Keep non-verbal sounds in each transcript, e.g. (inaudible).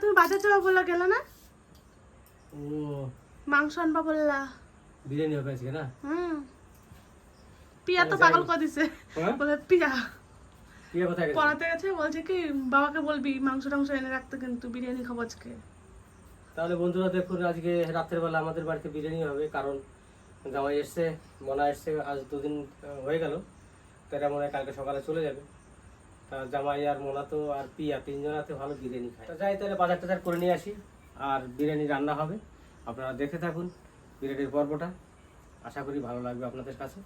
তুমি বাজার যাওয়া বললা গেল না? ও। মাংস আনবা বললা। বিরিয়ানি হবে আজকে না? হুম। পিয়া তো পাগল। করে দিছে। হ্যাঁ? বলে পিয়া পড়াতে গেছে বলছে কি বাবাকে বলবি মাংস টাংস এনে রাখতে কিন্তু বিরিয়ানি খাব আজকে। তাহলে বন্ধুরা দেখুন আজকে রাতের বেলা আমাদের বাড়িতে বিরিয়ানি হবে কারণ জামাই এসছে মনা এসছে আজ দুদিন হয়ে গেল। তারা মনে হয় কালকে সকালে চলে যাবে। জামাই আর মোনা তো আর পিয়া তিনজনাতে ভালো বিরিয়ানি খায়। তা যাই তাহলে বাজার টাজার করে নিয়ে আসি। আর বিরিয়ানি রান্না হবে। আপনারা দেখে থাকুন বিরিয়ানির পর্বটা। আশা করি ভালো লাগবে আপনাদের কাছে।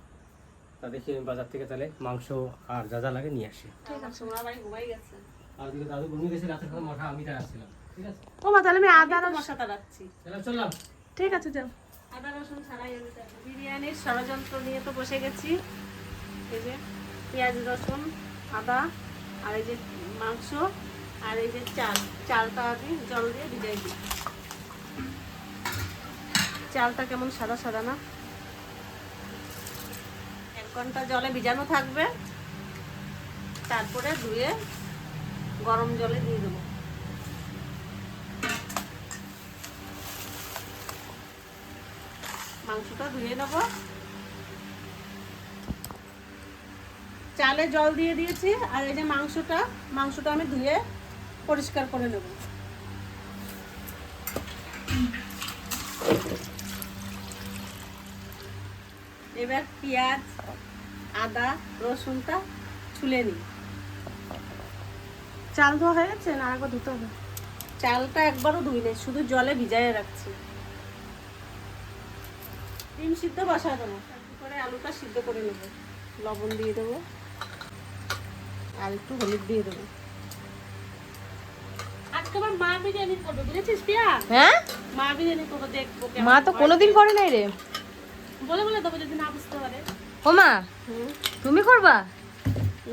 তা দেখি আমি বাজার থেকে তাহলে মাংস আর যা যা লাগে নিয়ে আসি। ঠিক আছে সোনা বাড়ি ঘুমাই গেছে। আর দিকে দাদু ঘুমিয়ে গেছে রাতের কথা মাথা আমি আসছিলাম ঠিক আছে? ও মা তাহলে আমি আদা আদা রস মশাটা রাখছি তাহলে চললাম। ঠিক আছে যাও। আদা রসুন ছাড়াই। বিরিয়ানির ষড়যন্ত্র নিয়ে তো বসে গেছি। এই যে পেঁয়াজ রসুন আদা আর এই যে মাংস আর এই যে চাল, চালটা আমি জল দিয়ে ভিজাই দিই। চালটা কেমন সাদা সাদা না? এক ঘণ্টা জলে ভিজানো থাকবে। তারপরে ধুয়ে গরম জলে দিয়ে দেবো। মাংসটা ধুয়ে নেব। চালে জল দিয়ে দিয়েছি আর এই যে মাংসটা মাংসটা আমি ধুয়ে পরিষ্কার করে নেব। এবার পেঁয়াজ আদা রসুনটা ছুলে নিই। চাল ধোয়া হয়ে গেছে না আগে ধুতে হবে? চালটা একবারও ধুই নেই শুধু জলে ভিজাইয়ে রাখছি। ডিম সিদ্ধ বসা দেবো। করে আলুটা সিদ্ধ করে নেব। লবণ দিয়ে দেবো। আর একটু হলুদ দিয়ে দেবো। হ্যাঁ? মা বিরিয়ানি করব মা তো কোনোদিন করে নাই রে। বলে বলে দেবো যদি না বুঝতে পারে। ও মা তুমি করবা?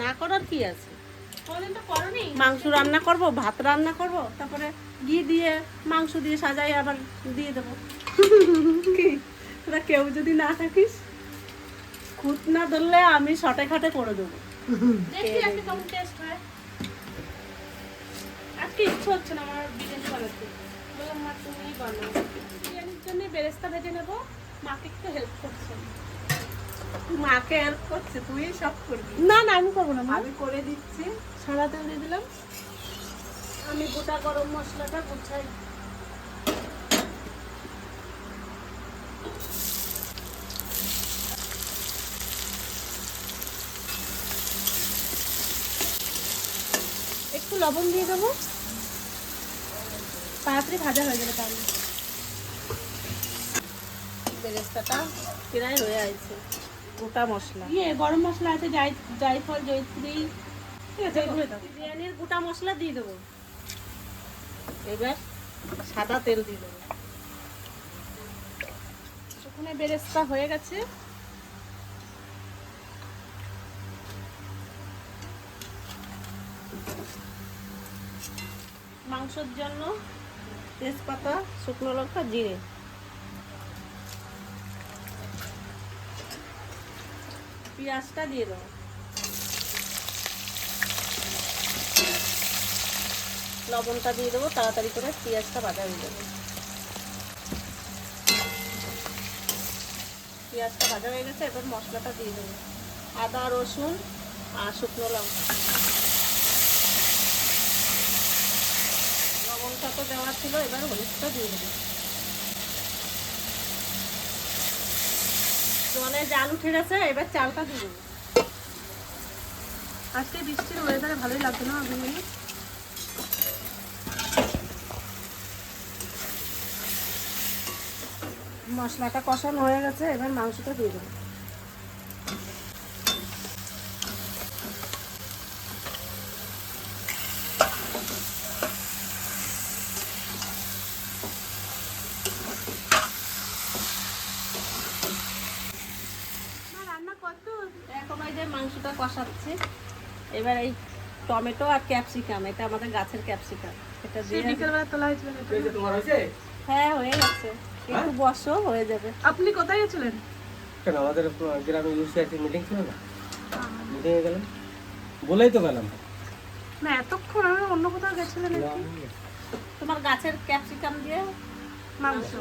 না করার কি আছে? মাংস রান্না করব ভাত রান্না করব তারপরে ঘি দিয়ে মাংস দিয়ে সাজাই আবার দিয়ে দেবো। তোরা কেউ যদি না থাকিস খুঁত না ধরলে আমি শটে খাটে করে দেবো। দেখি আজকে কেমন টেস্ট হয়। আজকে ইচ্ছে হচ্ছে না আমার বিরিয়ানি বানাতে। বললাম মা তুমি বানাও। বিরিয়ানির জন্য বেরেস্তা ভেজে নেব। মাকে একটু হেল্প করছে। মাকে হেল্প করছে তুই সব করবি? না না আমি করব না আমি করে দিচ্ছি। তেল দিয়ে দিলাম। আমি গোটা গরম মশলাটা গুছাই একটু লবণ দিয়ে দেবো। তাড়াতাড়ি ভাজা হয়ে যাবে তাহলে। বেরেস্তাটা প্রায় হয়ে আছে। গোটা মশলা। ইয়ে গরম মশলা আছে জাই জায়ফল জয়ত্রী। ঠিক আছে বিরিয়ানির গোটা মশলা দিয়ে দেবো। এবার সাদা তেল দিয়ে দেবো। ওখানে বেরেস্তা হয়ে গেছে। মাংসের জন্য তেজপাতা, শুকনো লঙ্কা, জিরে। পেঁয়াজটা দিয়ে দেবো। লবণটা দিয়ে দেবো, তাড়াতাড়ি করে পেঁয়াজটা ভাজা হয়ে যাবে। পেঁয়াজটা ভাজা হয়ে গেছে, এবার মশলাটা দিয়ে দেবো। আদা, রসুন আর শুকনো লঙ্কা লবণটা তো দেওয়া ছিল, এবার হলুদটা দিয়ে দেবো। জলে জাল উঠে গেছে, এবার চালটা দিয়ে দেবো। আজকে বৃষ্টির ওয়েদারে ভালোই লাগছে না বিরিয়ানি মশলাটা কষানো হয়ে গেছে, এবার মাংসটা দিয়ে দেবো মা রান্না কত এখন ওই যে মাংসটা কষাচ্ছি এবার এই টমেটো আর ক্যাপসিকাম এটা আমাদের গাছের ক্যাপসিকাম। এটা দিয়ে বিকেলবেলা তোলা হয়েছিল না? এই যে তোমার হয়েছে? হ্যাঁ হয়ে গেছে। একটু বসো হয়ে যাবে। আপনি কোথায় গেছিলেন? কেন আমাদের গ্রামে ইউসিআইসি মিটিং ছিল না? মিটিংয়ে গেলাম। বলেই তো গেলাম। না এতক্ষণ আমি অন্য কোথাও গেছিলেন নাকি? তোমার গাছের ক্যাপসিকাম দিয়ে মাংস।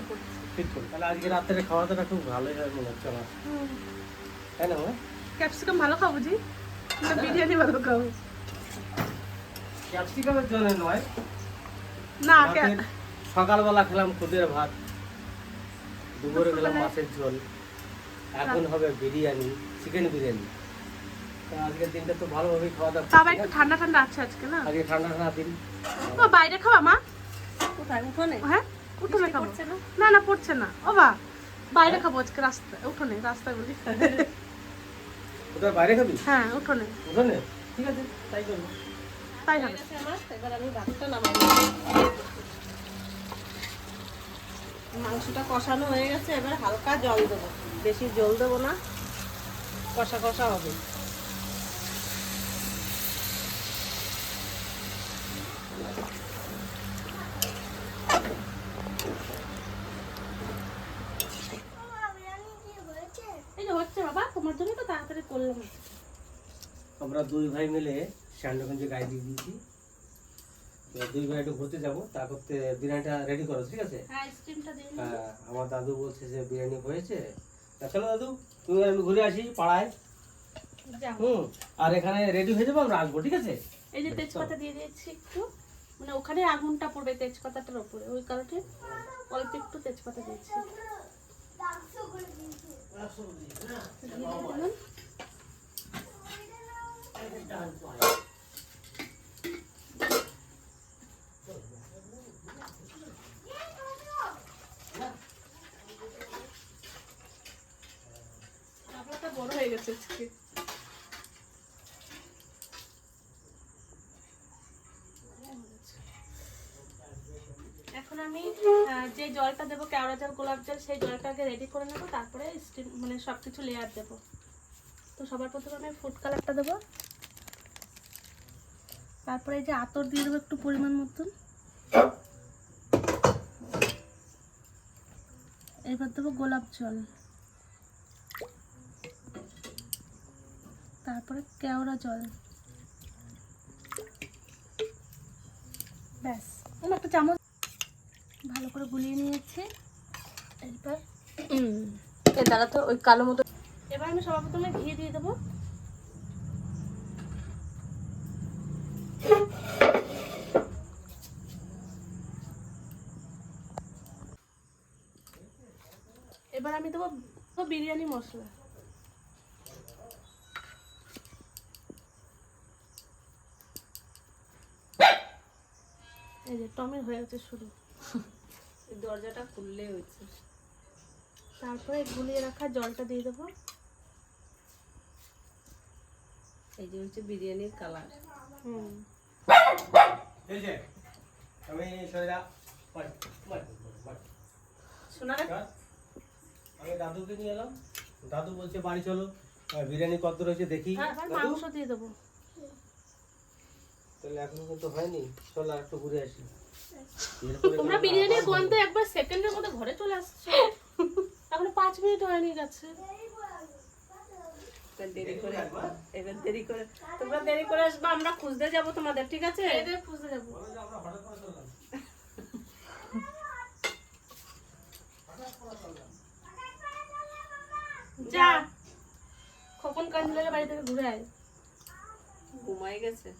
তাহলে আজকে রাত্রে খাওয়া দাওয়া খুব ভালোই হয় মনে হচ্ছে আমার। তাই না? ক্যাপসিকাম ভালো খাব জি। বিরিয়ানি ভালো খাব ক্যাপসিকামের জন্য নয়। না সকালবেলা খেলাম খুদের ভাত দুপুরে খেলাম মাছের ঝোল। এখন হবে বিরিয়ানি চিকেন বিরিয়ানি। আজকের দিনটা তো ভালোভাবেই খাওয়া দাওয়া তবে করছি একটু না? ঠান্ডা ঠান্ডা আছে আজকে না? আজকে ঠান্ডা ঠান্ডা দিন। ও বাইরে খাওয়া মা? কোথায়? উঠোনে? হ্যাঁ উঠোনে খাব। পড়ছে না? না পড়ছে না। ও বা বাইরে খাব আজকে রাস্তায় উঠোনে রাস্তায় বলি (laughs) কোথায় বাইরে খাবি? হ্যাঁ উঠোনে। উঠোনে? ঠিক আছে তাই করব। তাই হবে। আমার এবার আমি ভাতটা নামাই মাংসটা কষানো হয়ে গেছে এবার হালকা জল দেবো। বেশি জল দেবো না কষা কষা হবে এই যে হচ্ছে বাবা তোমার জন্য তো তাড়াতাড়ি করলাম আমরা দুই ভাই মিলে স্যান্ডগঞ্জে গাড়ি দিয়ে দিয়েছি। দুই ভাই একটু ঘুরতে যাব তা করতে বিরিয়ানিটা রেডি করো ঠিক আছে? হ্যাঁ, আমার দাদু বলছে যে বিরিয়ানি হয়েছে। তা চলো দাদু তুমি আমি ঘুরে আসি পাড়ায়। হুম আর এখানে রেডি হয়ে যাব আমরা আসব ঠিক আছে? এই যে তেজপাতা দিয়ে দিয়েছি একটু মানে ওখানে আগুনটা পড়বে তেজপাতাটার উপরে ওই কারণে অল্প একটু তেজপাতা দিয়েছি। এখন আমি যে জলটা দেবো, কেওড়া জল, গোলাপ জল, সেই জলটাকে রেডি করে নেব, তারপরে স্টিম মানে সব কিছু লেয়ার দেবো। তো সবার প্রথমে আমি ফুড কালারটা দেবো। তারপরে এই যে আতর দিয়ে দেবো একটু পরিমাণ মতন। এবার দেবো গোলাপ জল। তারপরে কেওড়া জল। ব্যাস, আমি একটা চামচ ভালো করে গুলিয়ে নিয়েছি। এরপর এর দ্বারা তো ওই কালো মতো এবার আমি সবার প্রথমে ঘি দিয়ে দেবো। এবার আমি দেবো বিরিয়ানি মশলা। এই যে টমের হয়ে গেছে শুরু। দরজাটা খুললে হয়েছে। তারপরে গুলিয়ে রাখা জলটা দিয়ে দেবো। এই যে হচ্ছে বিরিয়ানির কালার। হুম। এই যে আমি মার, মার, মার। শোনা রে কার? আমি দাদুকে নিয়ে এলাম। দাদু বলছে বাড়ি চলো। বিরিয়ানি কত রয়েছে দেখি। মাংস দিয়ে দেবো। তাহলে এখনও কিন্তু হয়নি। চল আর একটু ঘুরে আসি। তোমরা বিরিয়ানির গন্ধে একবার সেকেন্ডের মধ্যে ঘরে চলে আসছো। এখনও পাঁচ মিনিট হয়নি গেছে দেরি করে এবার দেরি করে। তোমরা দেরি করে আসবা আমরা খুঁজতে যাব তোমাদের ঠিক আছে? এদের খুঁজে যাব বলো যে আমরা হঠাৎ করে চললাম। যা কাঞ্জিলালের বাড়ি থেকে ঘুরে আয়। ঘুমাই গেছে।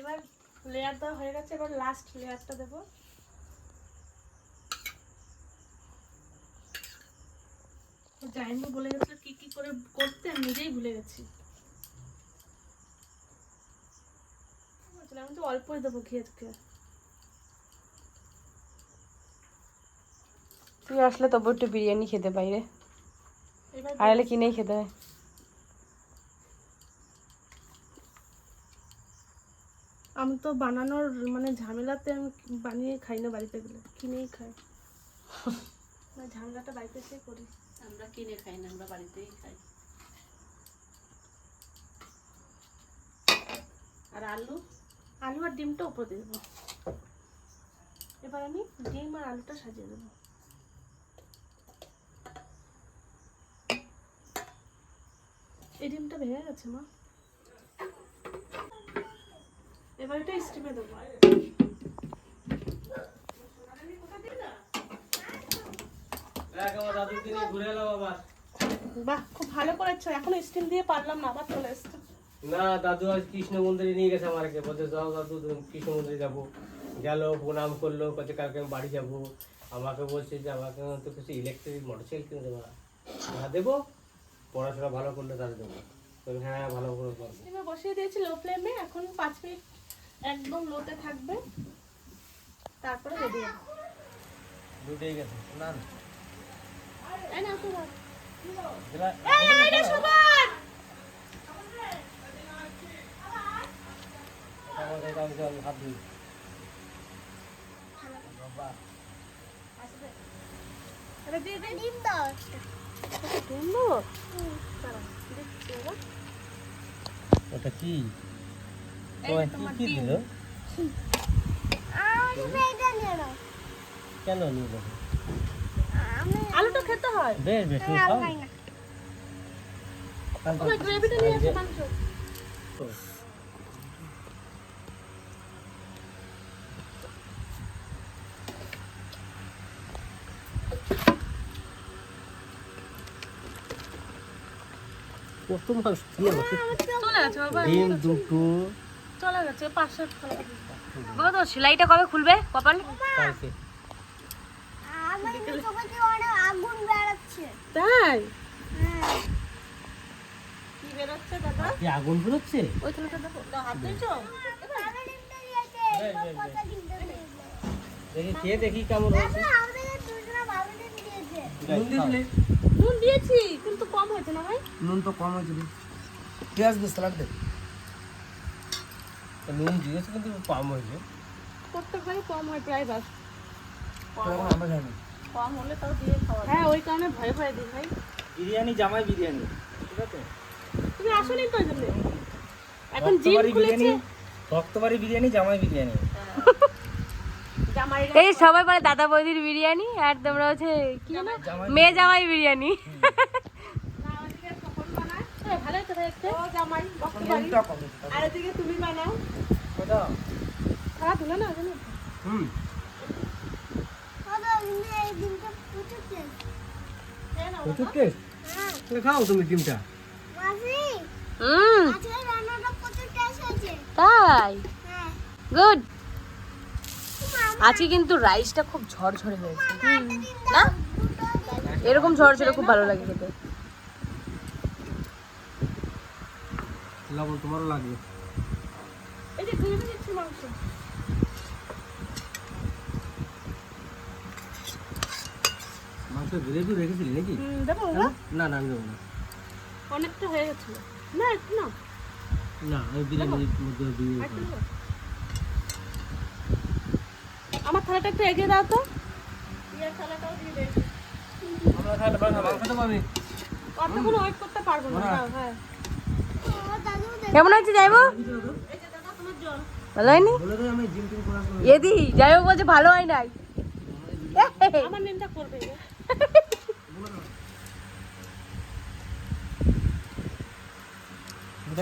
এবার লেয়ার দেওয়া হয়ে গেছে এবার লাস্ট লেয়ারটা দেবো। জাইমু বলে গেছিল কি কি করে করতে আমি নিজেই ভুলে গেছি। আমি তো অল্পই দেবো ঘি আজকে তুই আসলে তবু একটু বিরিয়ানি খেতে পাই রে। আর এলে কিনেই খেতে হয়? আমি তো বানানোর মানে ঝামেলাতে আমি বানিয়ে খাই না বাড়িতে গেলে। কিনেই খাই। (laughs) ঝামেলাটা বাড়িতে এসে করি। আমরা কিনে খাই না আমরা বাড়িতেই খাই। আর আলু? আলু আর ডিমটা উপরে দিয়ে দেবো। এবার আমি ডিম আর আলুটা সাজিয়ে দেবো। ডিমটা ভেঙে গেছে, মা। এবার এটা স্টিমে বাহ, খুব ভালো দিয়ে না না, দাদু আজ কৃষ্ণ মন্দিরে নিয়ে গেছে দাদু কৃষ্ণ মন্দিরে যাব। গেল, প্রণাম করল কালকে আমি বাড়ি যাব। আমাকে বলছে যে, আমাকে দেবো হ্যাঁ দেবো, পড়াশোনা ভালো করলে তাহলে দেবো। হ্যাঁ ভালো করে করব। স্টিমে বসিয়ে দিয়েছি লো ফ্লেমে এখন পাঁচ মিনিট একদম লোতে থাকবে। তারপরে রেডি হবে। দুটেই গেছে না না এই নাও তোমার। এই, জল হাত ধুই। বাবা এটা দিয়ে দে। ডিম দাও ওটা কি? তোমার কি। দিল? কেন আমি আলুটা খেতে হয়। বেশ বেশ আমি না। গ্রেভিটা নিয়ে আসো মাংস। কত চলে গেছে ডিম দুটো। চলে গেছে পাঁচশো বাবা তো সেলাইটা কবে খুলবে কপাল? কালকে। দিয়ে তাই? আগুন বেরোচ্ছে? ওই হাত দিয়েছ? দেখি কেমন হয়েছে আমাদের দুজনা ভালো ডিম দিয়েছে নুন দিয়েছি কিন্তু কম হয়েছে না ভাই? নুন তো কম হয়েছিল পেঁয়াজ দে স্যালাড দে। নুন দিয়েছে কিন্তু কম হয়েছে। প্রত্যেকবারই কম হয় প্রায় বাস। কম হলে তাও দিয়ে খাওয়া হ্যাঁ ওই কারণে ভয়ে ভয়ে দিই ভাই। বিরিয়ানি জামাই বিরিয়ানি। ঠিক আছে? তুমি আসলেই তো এখন জিম খুলেছে। বিরিয়ানি রক্তবাড়ি বিরিয়ানি জামাই বিরিয়ানি। জামাই এই সবাই বলে দাদা বৌদির বিরিয়ানি আর তোমরা হচ্ছে কি জানো মেয়ে জামাই বিরিয়ানি। হ্যাঁ খাও তুমি ডিমটা। তাই? হ্যাঁ। গুড আজকে কিন্তু রাইসটা খুব ঝরঝরে হয়েছে। না? এরকম ঝরঝরে খুব ভালো লাগে খেতে। লবণ তোমারও লাগবে। এই যে গ্রেভি দিচ্ছি মাংস। মাংস গ্রেভি রেখেছিলি নাকি? দেবো না? না আমি দেবো না। অনেকটা হয়ে গেছিল। না একটু না। না ওই বিরিয়ানির মধ্যে দিয়ে আর একটু দেবো? আমার থালাটা একটু এগিয়ে দাও তো। ওয়েট করতে পারব না হ্যাঁ। কেমন হয়েছে যাইবো? এই যে দাদা তোমার জল ভালো হয়নি? এদি যাইবো বলছে ভালো হয় নাই। আমার নেমটা করবে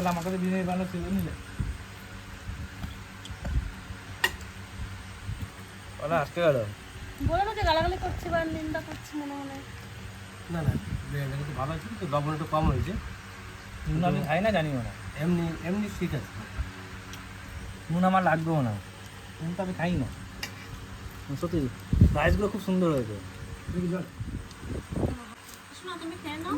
আমাকে তো বিরিয়ানি বানানো ছিল নিলে ওরা আসতে গেল? বলো না যে গালাগালি করছি বা নিন্দা করছি মনে মনে। না না বিরিয়ানিটা কিন্তু ভালো হয়েছে কিন্তু লবণ একটু কম হয়েছে। নুন আমি খাই না জানিও না এমনি এমনি ঠিক আছে। নুন আমার লাগবেও না। নুন তো আমি খাই না। সত্যি রাইসগুলো খুব সুন্দর হয়েছে। শোনো তুমি খেয়ে নাও।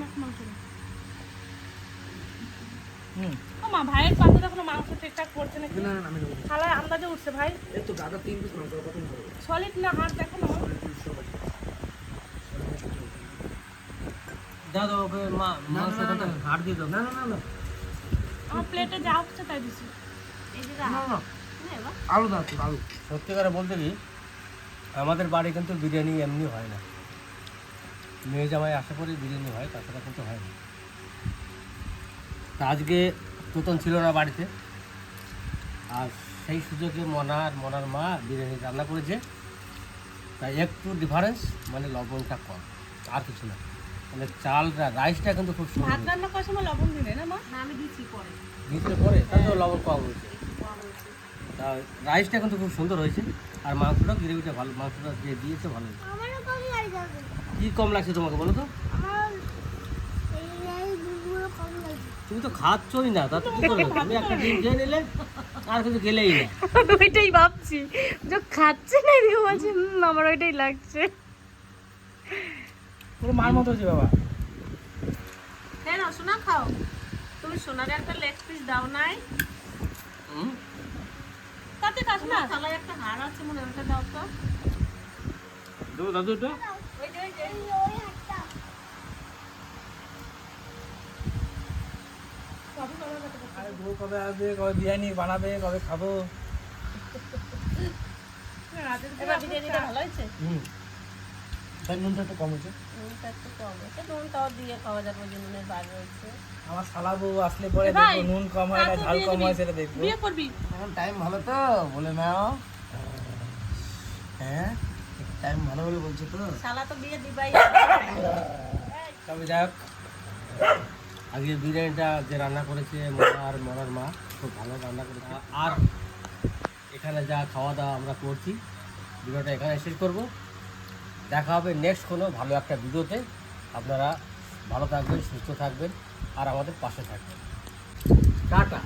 হুম। ও মা ভাইয়ের পাতে দেখো মাংস ঠিকঠাক নাকি? না না আমি থালায় আন্দাজে উঠছে ভাই। এই তো দাদা তিন পিস মাংস কত সলিড না হাত দেখো না দাও ওকে মা মাংস হাড় দিয়ে দাও। না না না না। আমার প্লেটে যা উঠছে তাই দিছি। এই যে না, না আলু দাও আলু। সত্যি করে বলতে কি আমাদের বাড়ি কিন্তু বিরিয়ানি এমনি হয় না। মেয়ে জামাই আশা করি বিরিয়ানি হয় তাছাড়া কিন্তু হয় না। আজকে তোতন ছিল না বাড়িতে। আর সেই সুযোগে মনা আর মনার মা বিরিয়ানি রান্না করেছে। তাই একটু ডিফারেন্স মানে লবণটা কম আর কিছু না। মানে চালটা রাইসটা কিন্তু খুব সুন্দর। ভাত রান্না করার সময় লবণ দিলে না মা? আমি দিচ্ছি পরে। ভিতরে পরে? তাতে লবণ কম হয়েছে। তা রাইসটা কিন্তু খুব সুন্দর হয়েছে। আর মাংসটা গ্রেভিটা ভালো মাংসটা দিয়ে দিয়েছে ভালো কী কম লাগছে তোমাকে বলো তো আমার এই এই দুধগুলো কম লাগছে তুমি তো খাচ্ছই না তাতে কি করবে? তুমি একটা ডিম খেয়ে নিলে আর কিছু গেলেই না। (laughs) ওইটাই ভাবছি। যে খাচ্ছে না দিয়ে বলছে "হুম, আমার ওইটাই লাগছে। পুরো মার মতো হচ্ছে বাবা। হ্যাঁ না সোনা খাও। তুমি সোনার একটা লেগ পিস দাও নাই। হুম? তাতে খাস না। থালায় একটা হাড় আছে মনে ওটা দাও তো। দেবো দাদু এটা ওই যে ওই ওই আরে বউ কবে আসবে কবে বিরিয়ানি বানাবে কবে খাব এবার বিরিয়ানিটা ভালো হয়েছে হুম তাই নুনটা একটু কম হয়েছে নুনটা একটু কম হয়েছে নুনটাও দিয়ে খাওয়া যাবে যে নুনের বার হয়েছে আমার শালা বউ আসলে পরে নুন কম হয় না ঝাল কম হয় সেটা দেখব বিয়ে করবি এখন টাইম ভালো তো বলে নাও হ্যাঁ টাইম ভালো বলে বলছো তো শালা তো বিয়ে দিবাই তবে যাই আজকে বিরিয়ানিটা যে রান্না করেছে মার মনার মা, খুব ভালো রান্না করেছে। আর এখানে যা খাওয়া দাওয়া আমরা করছি, ভিডিওটা এখানে শেষ করব। দেখা হবে নেক্সট কোনো ভালো একটা ভিডিওতে। আপনারা ভালো থাকবেন, সুস্থ থাকবেন, আর আমাদের পাশে থাকবেন। টাটা।